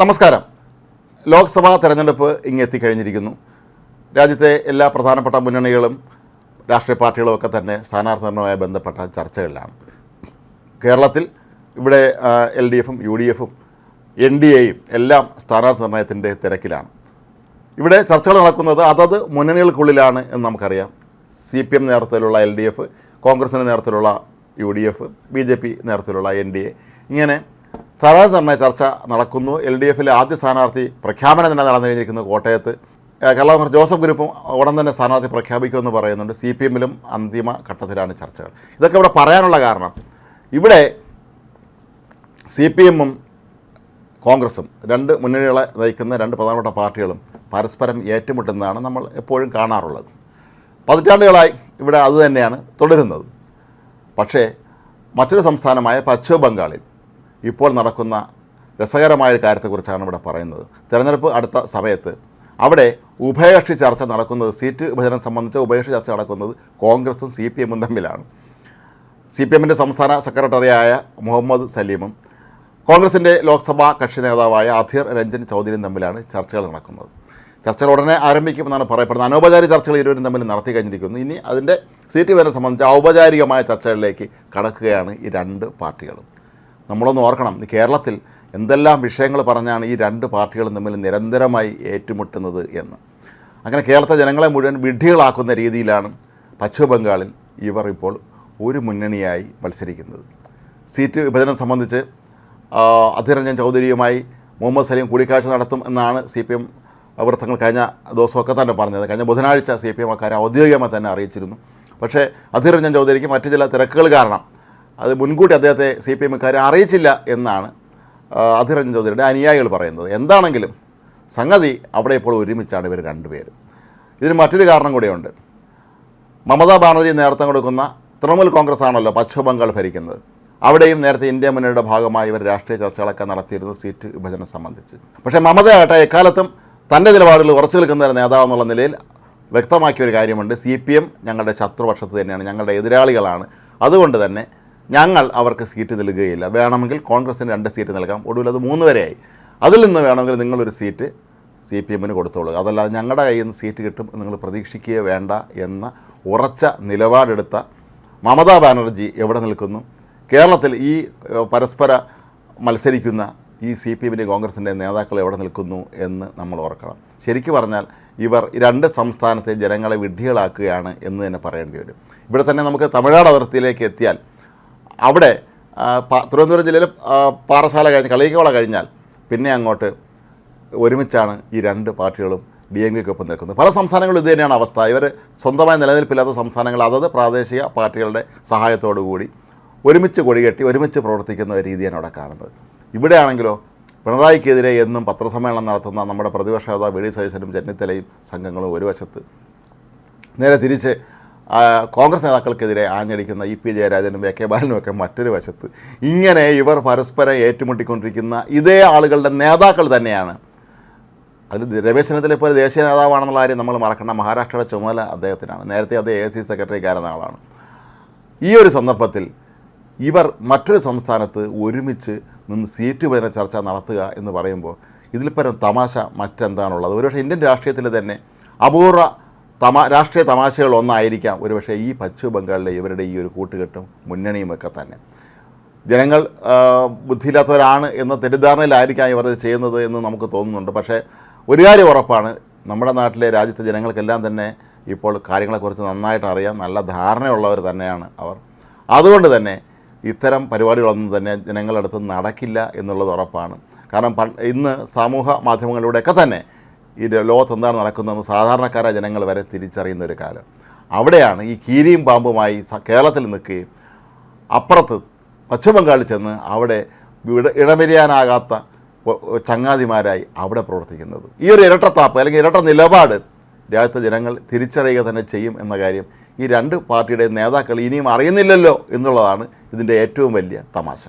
നമസ്കാരം. ലോക്സഭാ തെരഞ്ഞെടുപ്പ് ഇങ്ങ് എത്തിക്കഴിഞ്ഞിരിക്കുന്നു രാജ്യത്തെ എല്ലാ പ്രധാനപ്പെട്ട മുന്നണികളും രാഷ്ട്രീയ പാർട്ടികളും ഒക്കെ തന്നെ സ്ഥാനാർത്ഥി നിർണയവുമായി ബന്ധപ്പെട്ട ചർച്ചകളിലാണ്. കേരളത്തിൽ ഇവിടെ എൽ ഡി എഫും യു ഡി എഫും എൻ ഡി എയും എല്ലാം സ്ഥാനാർത്ഥി നിർണയത്തിന്റെ തിരക്കിലാണ്. ഇവിടെ ചർച്ചകൾ നടക്കുന്നത് അതത് മുന്നണികൾക്കുള്ളിലാണ് എന്ന് നമുക്കറിയാം. സി പി എം നേതൃത്വത്തിലുള്ള എൽ ഡി എഫ് കോൺഗ്രസിന്റെ നേതൃത്വത്തിലുള്ള U D F B J P നേതൃത്വത്തിലുള്ള എൻ ഡി എ ഇങ്ങനെ സ്ഥാനാർത്ഥി നിർണയ ചർച്ച നടക്കുന്നു. എൽ ഡി എഫിലെ ആദ്യ സ്ഥാനാർത്ഥി പ്രഖ്യാപനം തന്നെ നടന്നു കഴിഞ്ഞിരിക്കുന്നു കോട്ടയത്ത് കേരള കോൺഗ്രസ് ജോസഫ് ഗ്രൂപ്പും ഉടൻ തന്നെ സ്ഥാനാർത്ഥി പ്രഖ്യാപിക്കുമെന്ന് പറയുന്നുണ്ട്. സി പി എമ്മിലും അന്തിമ ഘട്ടത്തിലാണ് ചർച്ചകൾ. ഇതൊക്കെ ഇവിടെ പറയാനുള്ള കാരണം ഇവിടെ സി പി എമ്മും കോൺഗ്രസും രണ്ട് മുന്നണികളെ നയിക്കുന്ന രണ്ട് പ്രധാനപ്പെട്ട പാർട്ടികളും പരസ്പരം ഏറ്റുമുട്ടുന്നതാണ് നമ്മൾ എപ്പോഴും കാണാറുള്ളത്. പതിറ്റാണ്ടുകളായി ഇവിടെ അതുതന്നെയാണ് തുടരുന്നത്. പക്ഷേ മറ്റൊരു സംസ്ഥാനമായ പശ്ചിമ ബംഗാളിൽ ഇപ്പോൾ നടക്കുന്ന രസകരമായ ഒരു കാര്യത്തെക്കുറിച്ചാണ് ഇവിടെ പറയുന്നത്. തിരഞ്ഞെടുപ്പ് അടുത്ത സമയത്ത് അവിടെ ഉഭയകക്ഷി ചർച്ച നടക്കുന്നത് സീറ്റ് വിഭജനം സംബന്ധിച്ച ഉഭയകക്ഷി ചർച്ച നടക്കുന്നത് കോൺഗ്രസും സി പി എമ്മും തമ്മിലാണ്. സി പി എമ്മിന്റെ സംസ്ഥാന സെക്രട്ടറിയായ മുഹമ്മദ് സലീമും കോൺഗ്രസിന്റെ ലോക്സഭാ കക്ഷി നേതാവായ അധീർ രഞ്ജൻ ചൗധരിയും തമ്മിലാണ് ചർച്ചകൾ നടക്കുന്നത്. ചർച്ചകൾ ഉടനെ ആരംഭിക്കുമെന്നാണ് പറയപ്പെടുന്നത്. അനൗപചാരിക ചർച്ചകൾ ഇരുവരും തമ്മിൽ നടത്തി കഴിഞ്ഞിരിക്കുന്നു. ഇനി അതിന്റെ സീറ്റ് വിവരം സംബന്ധിച്ച് ഔപചാരികമായ ചർച്ചകളിലേക്ക് കടക്കുകയാണ് ഈ രണ്ട് പാർട്ടികളും. നമ്മളൊന്ന് ഓർക്കണം കേരളത്തിൽ എന്തെല്ലാം വിഷയങ്ങൾ പറഞ്ഞാണ് ഈ രണ്ട് പാർട്ടികളും തമ്മിൽ നിരന്തരമായി ഏറ്റുമുട്ടുന്നത് എന്ന്. അങ്ങനെ കേരളത്തെ ജനങ്ങളെ മുഴുവൻ വിഡ്ഢികളാക്കുന്ന രീതിയിലാണ് പശ്ചിമ ബംഗാളിൽ ഇവർ ഇപ്പോൾ ഒരു മുന്നണിയായി മത്സരിക്കുന്നത്. സീറ്റ് വിഭജനം സംബന്ധിച്ച് അധീർ രഞ്ജൻ ചൗധരിയുമായി മുഹമ്മദ് സലീം കൂടിക്കാഴ്ച നടത്തും എന്നാണ് സി പി എം വൃത്തങ്ങൾ കഴിഞ്ഞ ദിവസമൊക്കെ തന്നെ പറഞ്ഞത്. കഴിഞ്ഞ ബുധനാഴ്ച സി പി എം അക്കാരെ ഔദ്യോഗികമായി തന്നെ അറിയിച്ചിരുന്നു. പക്ഷേ അധിർ രഞ്ജൻ ചൗധരിക്ക് മറ്റു ചില തിരക്കുകൾ കാരണം അത് മുൻകൂട്ടി അദ്ദേഹത്തെ സി പി എമ്മുകാരെ അറിയിച്ചില്ല എന്നാണ് അധിർ രഞ്ജൻ ചൗധരിയുടെ അനുയായികൾ പറയുന്നത്. എന്താണെങ്കിലും സംഗതി അവിടെ ഇപ്പോൾ ഒരുമിച്ചാണ് ഇവർ രണ്ടുപേരും. ഇതിന് മറ്റൊരു കാരണം കൂടിയുണ്ട്. മമതാ ബാനർജി നേതൃത്വം കൊടുക്കുന്ന തൃണമൂൽ കോൺഗ്രസ് ആണല്ലോ പശ്ചിമ ബംഗാൾ ഭരിക്കുന്നത്. അവിടെയും നേരത്തെ ഇന്ത്യ മുന്നണിയുടെ ഭാഗമായി ഇവർ രാഷ്ട്രീയ ചർച്ചകളൊക്കെ നടത്തിയിരുന്നു സീറ്റ് വിഭജനം സംബന്ധിച്ച്. പക്ഷേ മമതയായിട്ട് എക്കാലത്തും തന്റെ നിലപാടുകൾ ഉറച്ചു നിൽക്കുന്ന ഒരു നേതാവ് എന്നുള്ള നിലയിൽ വ്യക്തമാക്കിയ ഒരു കാര്യമുണ്ട്. സി പി എം ഞങ്ങളുടെ ശത്രുപക്ഷത്ത് തന്നെയാണ് ഞങ്ങളുടെ എതിരാളികളാണ്. അതുകൊണ്ട് തന്നെ ഞങ്ങൾ അവർക്ക് സീറ്റ് നൽകുകയില്ല. വേണമെങ്കിൽ കോൺഗ്രസിന് രണ്ട് സീറ്റ് നൽകാം. ഒടുവിൽ അത് മൂന്ന് വരെയായി. അതിൽ നിന്ന് വേണമെങ്കിൽ നിങ്ങളൊരു സീറ്റ് സി പി എമ്മിന് കൊടുത്തോളൂ അതല്ലാതെ ഞങ്ങളുടെ കയ്യിൽ നിന്ന് സീറ്റ് കിട്ടും നിങ്ങൾ പ്രതീക്ഷിക്കുകയേ വേണ്ട എന്ന ഉറച്ച നിലപാടെടുത്ത മമതാ ബാനർജി എവിടെ നിൽക്കുന്നു? കേരളത്തിൽ ഈ പരസ്പര മത്സരിക്കുന്ന ഈ സി പി എമ്മിന്റെ കോൺഗ്രസിന്റെ നേതാക്കൾ എവിടെ നിൽക്കുന്നു എന്ന് നമ്മൾ ഓർക്കണം. ശരിക്കു പറഞ്ഞാൽ ഇവർ രണ്ട് സംസ്ഥാനത്തെ ജനങ്ങളെ വിഡ്ഢികളാക്കുകയാണ് എന്ന് തന്നെ പറയേണ്ടി വരും. ഇവിടെ തന്നെ നമുക്ക് തമിഴ്നാട് അതിർത്തിയിലേക്ക് എത്തിയാൽ അവിടെ തിരുവനന്തപുരം ജില്ലയിൽ പാറശാല കഴിഞ്ഞ് കളിയിക്കോള കഴിഞ്ഞാൽ പിന്നെ അങ്ങോട്ട് ഒരുമിച്ചാണ് ഈ രണ്ട് പാർട്ടികളും ഡി എം കെക്കൊപ്പം നിൽക്കുന്നത്. പല സംസ്ഥാനങ്ങളും ഇത് തന്നെയാണ് അവസ്ഥ. ഇവർ സ്വന്തമായി നിലനിൽപ്പില്ലാത്ത സംസ്ഥാനങ്ങൾ അതത് പ്രാദേശിക പാർട്ടികളുടെ സഹായത്തോടു കൂടി ഒരുമിച്ച് കൊടികെട്ടി ഒരുമിച്ച് പ്രവർത്തിക്കുന്ന ഒരു രീതിയാണ് അവിടെ കാണുന്നത്. ഇവിടെയാണെങ്കിലോ പിണറായിക്കെതിരെ എന്നും പത്രസമ്മേളനം നടത്തുന്ന നമ്മുടെ പ്രതിപക്ഷ നേതാവ് വി ഡി സതീശനും ചെന്നിത്തലയും സംഘങ്ങളും ഒരു വശത്ത് നേരെ തിരിച്ച് കോൺഗ്രസ് നേതാക്കൾക്കെതിരെ ആഞ്ഞടിക്കുന്ന ഇ പി ജയരാജനും എ കെ ബാലനും ഒക്കെ മറ്റൊരു വശത്ത്. ഇങ്ങനെ ഇവർ പരസ്പരം ഏറ്റുമുട്ടിക്കൊണ്ടിരിക്കുന്ന ഇതേ ആളുകളുടെ നേതാക്കൾ തന്നെയാണ്. അതിൽ രമേശ് ചെന്നിത്തല ഇപ്പോൾ ദേശീയ നേതാവാണെന്നുള്ള കാര്യം നമ്മൾ മറക്കേണ്ട. മഹാരാഷ്ട്രയുടെ ചുമതല അദ്ദേഹത്തിനാണ്. നേരത്തെ അത് എ സി സെക്രട്ടറിക്കാരുന്ന ആളാണ്. ഈ ഒരു സന്ദർഭത്തിൽ ഇവർ മറ്റൊരു സംസ്ഥാനത്ത് ഒരുമിച്ച് നിന്ന് സീറ്റ് വിഭജന ചർച്ച നടത്തുക എന്ന് പറയുമ്പോൾ ഇതിൽ പരം തമാശ മറ്റെന്താണുള്ളത്? ഒരുപക്ഷെ ഇന്ത്യൻ രാഷ്ട്രീയത്തിൽ തന്നെ അപൂർവ തമാ രാഷ്ട്രീയ തമാശകൾ ഒന്നായിരിക്കാം. ഒരുപക്ഷെ ഈ പശ്ചിമ ബംഗാളിലെ ഇവരുടെ ഈ ഒരു കൂട്ടുകെട്ടും മുന്നണിയുമൊക്കെ തന്നെ. ജനങ്ങൾ ബുദ്ധിയില്ലാത്തവരാണ് എന്ന തെറ്റിദ്ധാരണയിലായിരിക്കാം ഇവർ ചെയ്യുന്നത് എന്ന് നമുക്ക് തോന്നുന്നുണ്ട്. പക്ഷേ ഒരു കാര്യം ഉറപ്പാണ്. നമ്മുടെ നാട്ടിലെ രാജ്യത്തെ ജനങ്ങൾക്കെല്ലാം തന്നെ ഇപ്പോൾ കാര്യങ്ങളെക്കുറിച്ച് നന്നായിട്ട് അറിയാം. നല്ല ധാരണയുള്ളവർ തന്നെയാണ് അവർ. അതുകൊണ്ട് തന്നെ ഇത്തരം പരിപാടികളൊന്നും തന്നെ ജനങ്ങളുടെ അടുത്ത് നടക്കില്ല എന്നുള്ളത് ഉറപ്പാണ്. കാരണം ഇന്ന് സമൂഹ മാധ്യമങ്ങളിലൂടെയൊക്കെ തന്നെ ഈ ലോകത്ത് എന്താണ് നടക്കുന്നതെന്ന് സാധാരണക്കാരായ ജനങ്ങൾ വരെ തിരിച്ചറിയുന്ന ഒരു കാലം. അവിടെയാണ് ഈ കീരിയും പാമ്പുമായി കേരളത്തിൽ നിൽക്കുകയും അപ്പുറത്ത് പശ്ചിമബംഗാളിൽ ചെന്ന് അവിടെ ഇട ഇടമെരിയാനാകാത്ത ചങ്ങാതിമാരായി അവിടെ പ്രവർത്തിക്കുന്നത്. ഈ ഒരു ഇരട്ടത്താപ്പ് അല്ലെങ്കിൽ ഇരട്ട നിലപാട് രാജ്യത്തെ ജനങ്ങൾ തിരിച്ചറിയുക തന്നെ ചെയ്യും എന്ന കാര്യം ഈ രണ്ട് പാർട്ടിയുടെ നേതാക്കൾ ഇനിയും അറിയുന്നില്ലല്ലോ എന്നുള്ളതാണ് ഇതിന്റെ ഏറ്റവും വലിയ തമാശ.